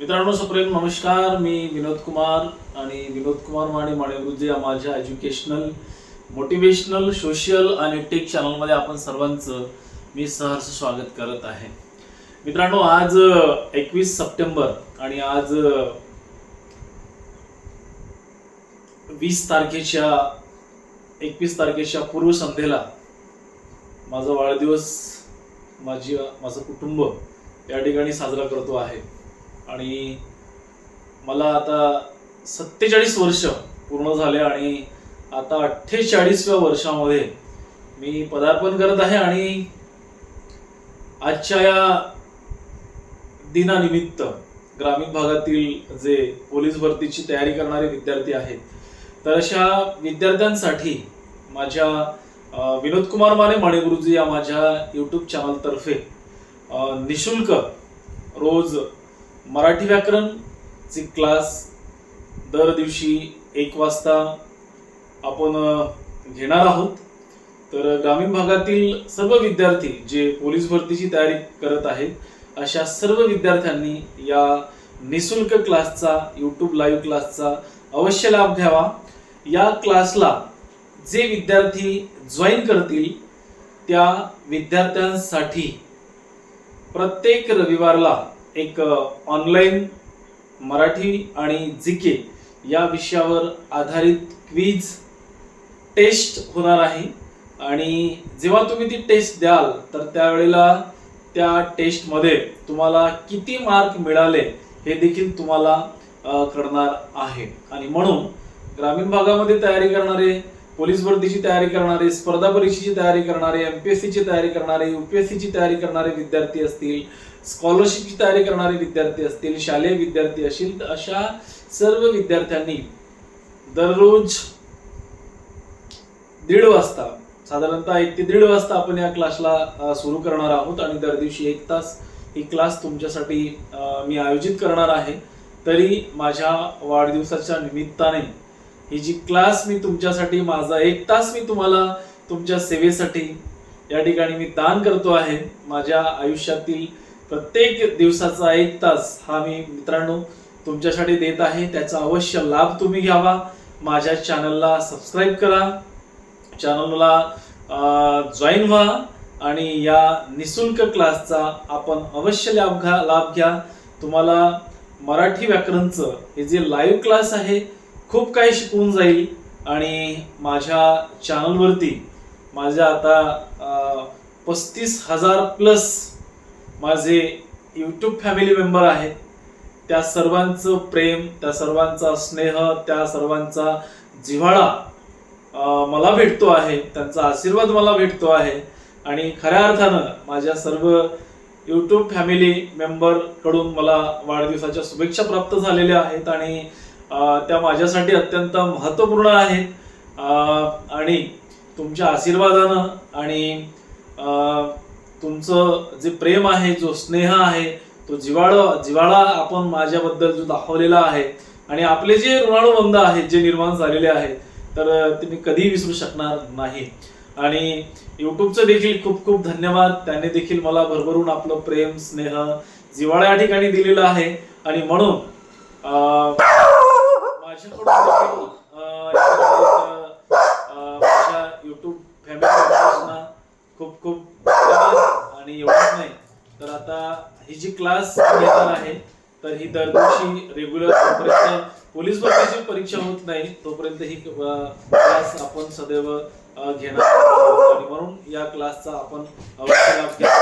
मित्रांनो सप्रेम नमस्कार. मी विनोद कुमार आणि विनोद कुमार माने माणेगुरुजी या माझ्या एज्युकेशनल मोटिवेशनल सोशल आणि टेक चॅनलमध्ये आपण सर्वांचं मी सहर्ष स्वागत करत आहे. मित्रांनो आज एकवीस सप्टेंबर आणि आज वीस तारखेच्या एकवीस तारखेच्या पूर्वसंध्येला माझा वाढदिवस माझी माझं कुटुंब या ठिकाणी साजरा करतो आहे. आणि मला आता सत्तेचाळीस वर्ष पूर्ण झाले आणि आता अठ्ठेचाळीसव्या वर्षामध्ये मी पदार्पण करत आहे आणि आजच्या या दिनानिमित्त ग्रामीण भागातील जे पोलीस भरतीची तयारी करणारे विद्यार्थी आहेत तर अशा विद्यार्थ्यांसाठी माझ्या विनोद कुमार माने माणेगुरुजी या माझ्या यूट्यूब चॅनलतर्फे निशुल्क रोज मराठी व्याकरणचे क्लास दर दिवशी एक वाजता आपण घेणार आहोत. तर ग्रामीण भागातील सर्व विद्यार्थी जे पोलीस भरतीची तयारी करत आहेत अशा सर्व विद्यार्थ्यांनी या निशुल्क क्लासचा यूट्यूब लाईव्ह क्लासचा अवश्य लाभ घ्यावा. या क्लासला जे विद्यार्थी जॉईन करतील त्या विद्यार्थ्यांसाठी प्रत्येक रविवारला एक ऑनलाईन मराठी आणि जिके या विषयावर आधारित क्वीज टेस्ट होणार आहे. आणि जेव्हा तुम्ही ती टेस्ट द्याल तर त्यावेळेला त्या टेस्टमध्ये तुम्हाला किती मार्क मिळाले हे देखील तुम्हाला कळणार आहे. आणि म्हणून ग्रामीण भागामध्ये तयारी करणारे पोलीस भरतीची तयारी करणारे स्पर्धा परीक्षेची तयारी करणारे एमपीएससीची तयारी करणारे युपीएससीची तयारी करणारे विद्यार्थी असतील स्कॉलरशिपची तयारी करणारे विद्यार्थी असतील शालेय विद्यार्थी असतील तर अशा सर्व विद्यार्थ्यांनी दररोज दीड वाजता साधारणतः एक ते दीड वाजता आपण या क्लासला सुरू करणार आहोत आणि दर दिवशी एक तास ही क्लास तुमच्यासाठी मी आयोजित करणार आहे. तरी माझ्या वाढदिवसाच्या निमित्ताने ही जी क्लास मी तुमच्यासाठी माझा एक तास मी तुम्हाला तुमच्या सेवेसाठी या ठिकाणी मी दान करतो आहे. माझ्या आयुष्यातील प्रत्येक दिवसाचा एक तास हा मी मित्रांनो तुमच्यासाठी देत आहे. त्याचा अवश्य लाभ तुम्ही घ्यावा. माझ्या चॅनलला सबस्क्राईब करा. चॅनलला जॉईन व्हा आणि या निशुल्क क्लासचा आपण अवश्य लाभ घ्या लाभ घ्या. तुम्हाला मराठी व्याकरणचं हे जे लाईव्ह क्लास आहे खूप काही शिकवून जाईल. आणि माझ्या चॅनलवरती माझ्या आता पस्तीस हजार प्लस माझे यूट्यूब फॅमिली मेंबर आहेत. त्या सर्वांचं प्रेम त्या सर्वांचा स्नेह त्या सर्वांचा जिव्हाळा मला भेटतो आहे. त्यांचा आशीर्वाद मला भेटतो आहे. आणि खऱ्या अर्थानं माझ्या सर्व यूट्यूब फॅमिली मेंबरकडून मला वाढदिवसाच्या शुभेच्छा प्राप्त झालेल्या आहेत. आणि त्या माझ्यासाठी अत्यंत महत्त्वपूर्ण आहेत. आणि तुमच्या आशीर्वादानं आणि तुमचं जे प्रेम आहे जो स्नेह आहे तो जिवाळा जिवाळा आपण माझ्याबद्दल जो दाखवलेला आहे आणि आपले जे ऋणानुबंध आहेत जे निर्माण झालेले आहेत तर ते मी कधीही विसरू शकणार नाही. आणि युट्यूबचं देखील खूप खूप धन्यवाद. त्याने देखील मला भरभरून आपलं प्रेम स्नेह जिवाळा या ठिकाणी दिलेलं आहे. आणि म्हणून माझ्या युट्यूब फॅमिली खूप खूप आणि एवढंच नाही तर आता ही जी क्लास घेणार आहे तर ही दरवर्षी रेग्युलर जोपर्यंत पोलीस भरतीची परीक्षा होत नाही तोपर्यंत ही क्लास आपण सदैव घेणार आणि म्हणून या क्लासचा आपण अवश्य लाभ घ्या